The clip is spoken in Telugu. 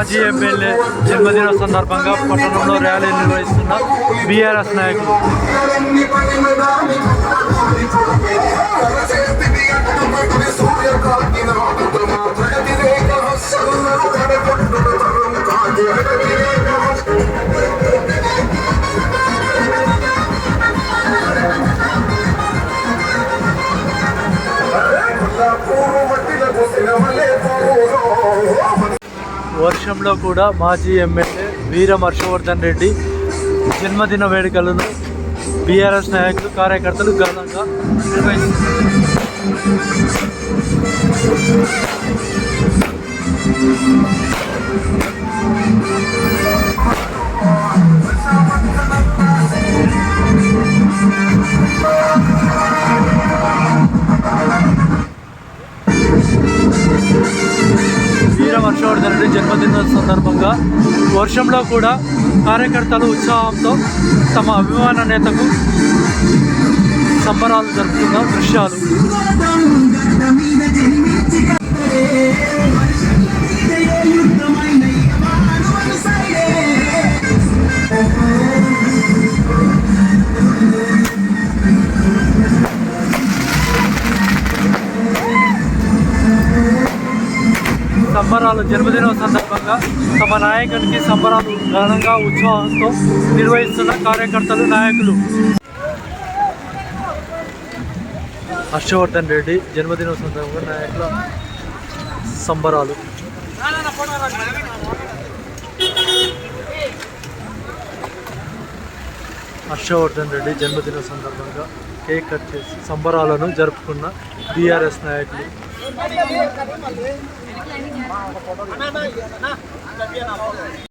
మాజీ ఎమ్మెల్యే జన్మదిన సందర్భంగా పట్టణంలో ర్యాలీ నిర్వహిస్తున్న బీఆర్ఎస్ నాయకులు వర్షంలో కూడా మాజీ ఎమ్మెల్యే వీరం హర్షవర్ధన్ రెడ్డి జన్మదిన వేడుకలను బీఆర్ఎస్ నాయకులు కార్యకర్తలు ఘనంగా నిర్వహిస్తున్నారు. వీర హర్షవర్ధన్ రెడ్డి జన్మదిన సందర్భంగా వర్షంలో కూడా కార్యకర్తలు ఉత్సాహంతో తమ అభిమాన నేతకు సంబరాలు జరుపుతున్న దృశ్యాలు. సంబరాలు జన్మదినం సందర్భంగా తమ నాయకునికి సంబరాలు ఘనంగా ఉత్సాహంతో నిర్వహిస్తున్న కార్యకర్తలు నాయకులు. హర్షవర్ధన్ రెడ్డి జన్మదినం సందర్భంగా నాయకుల సంబరాలు. హర్షవర్ధన్ రెడ్డి జన్మదిన సందర్భంగా కేక్ కట్ చేసి సంబరాలను జరుపుకున్న బీఆర్ఎస్ నాయకులు. ไม่ได้เลยไม่ได้เลยไม่ได้เลยไม่ได้เลยไม่ได้เลยไม่ได้เลยไม่ได้เลยไม่ได้เลย